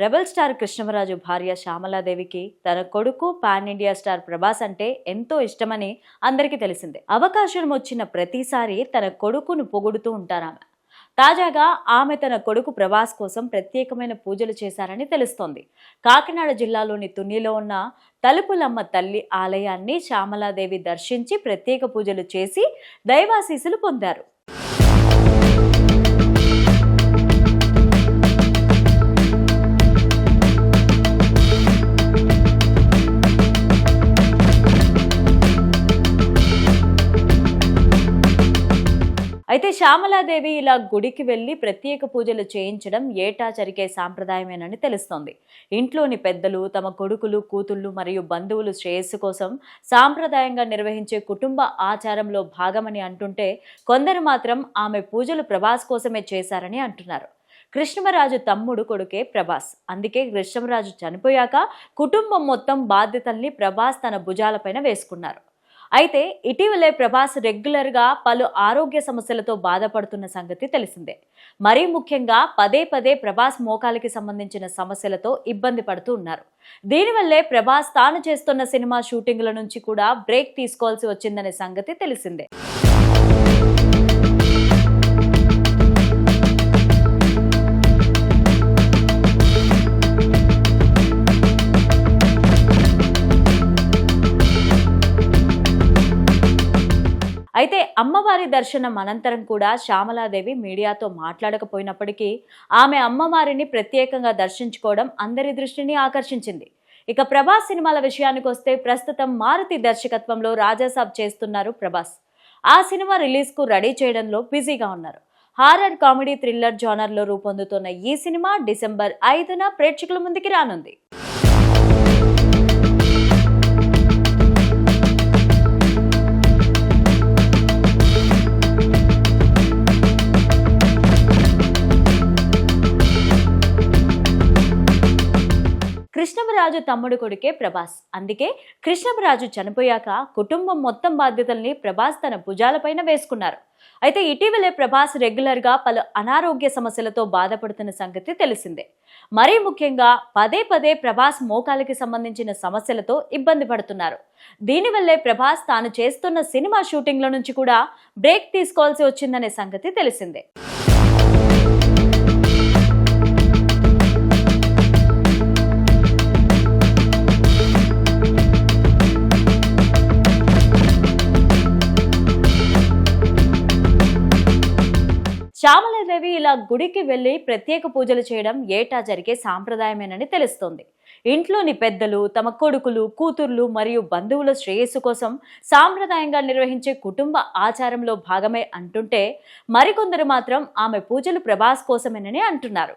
Rebel star Krishnam Raju భార్య శ్యామలాదేవికి తన కొడుకు పాన్ ఇండియా స్టార్ ప్రభాస్ అంటే ఎంతో ఇష్టమని అందరికీ తెలిసిందే. అవకాశం వచ్చిన ప్రతిసారి తన కొడుకును పొగుడుతూ ఉంటారామె. తాజాగా ఆమె తన కొడుకు ప్రభాస్ కోసం ప్రత్యేకమైన పూజలు చేశారని తెలుస్తోంది. కాకినాడ జిల్లాలోని తునిలో ఉన్న తలుపులమ్మ తల్లి ఆలయాన్ని శ్యామలాదేవి దర్శించి ప్రత్యేక పూజలు చేసి దైవాశీసులు పొందారు. అయితే శ్యామలాదేవి ఇలా గుడికి వెళ్ళి ప్రత్యేక పూజలు చేయించడం ఏటా జరిగే సాంప్రదాయమేనని తెలుస్తోంది. ఇంట్లోని పెద్దలు తమ కొడుకులు కూతుళ్ళు మరియు బంధువులు శ్రేయస్సు కోసం సాంప్రదాయంగా నిర్వహించే కుటుంబ ఆచారంలో భాగమని అంటుంటే కొందరు మాత్రం ఆమె పూజలు ప్రభాస్ కోసమే చేశారని అంటున్నారు. కృష్ణమరాజు తమ్ముడు కొడుకే ప్రభాస్. అందుకే కృష్ణమరాజు చనిపోయాక కుటుంబం మొత్తం బాధ్యతల్ని ప్రభాస్ తన భుజాలపైన వేసుకున్నారు. అయితే ఇటీవలే ప్రభాస్ రెగ్యులర్గా పలు ఆరోగ్య సమస్యలతో బాధపడుతున్న సంగతి తెలిసిందే. మరీ ముఖ్యంగా పదే పదే ప్రభాస్ మోకాలికి సంబంధించిన సమస్యలతో ఇబ్బంది పడుతూ ఉన్నారు. దీనివల్లే ప్రభాస్ తాను చేస్తున్న సినిమా షూటింగ్ల నుంచి కూడా బ్రేక్ తీసుకోవాల్సి వచ్చిందనే సంగతి తెలిసిందే. అయితే అమ్మవారి దర్శనం అనంతరం కూడా శ్యామలాదేవి మీడియాతో మాట్లాడకపోయినప్పటికీ ఆమె అమ్మవారిని ప్రత్యేకంగా దర్శించుకోవడం అందరి దృష్టిని ఆకర్షించింది. ఇక ప్రభాస్ సినిమాల విషయానికి వస్తే ప్రస్తుతం మారుతి దర్శకత్వంలో రాజాసాబ్ చేస్తున్నారు ప్రభాస్. ఆ సినిమా రిలీజ్కు రెడీ చేయడంలో బిజీగా ఉన్నారు. హారర్ కామెడీ థ్రిల్లర్ జానర్లో రూపొందుతున్న ఈ సినిమా డిసెంబర్ ఐదున ప్రేక్షకుల ముందుకి రానుంది. కృష్ణమరాజు తమ్ముడు కొడుకే ప్రభాస్. అందుకే కృష్ణమరాజు చనిపోయాక కుటుంబం మొత్తం బాధ్యతల్ని ప్రభాస్ తన భుజాలపైన వేసుకున్నారు. అయితే ఇటీవలే ప్రభాస్ రెగ్యులర్గా పలు అనారోగ్య సమస్యలతో బాధపడుతున్న సంగతి తెలిసిందే. మరీ ముఖ్యంగా పదే పదే ప్రభాస్ మోకాలికి సంబంధించిన సమస్యలతో ఇబ్బంది పడుతున్నారు. దీనివల్లే ప్రభాస్ తాను చేస్తున్న సినిమా షూటింగ్ల నుంచి కూడా బ్రేక్ తీసుకోవాల్సి వచ్చిందనే సంగతి తెలిసిందే. శ్యామలాదేవి ఇలా గుడికి వెళ్ళి ప్రత్యేక పూజలు చేయడం ఏటా జరిగే సాంప్రదాయమేనని తెలుస్తోంది. ఇంట్లోని పెద్దలు తమ కొడుకులు కూతుర్లు మరియు బంధువుల శ్రేయస్సు కోసం సాంప్రదాయంగా నిర్వహించే కుటుంబ ఆచారంలో భాగమే అంటుంటే మరికొందరు మాత్రం ఆమె పూజలు ప్రభాస్ కోసమేనని అంటున్నారు.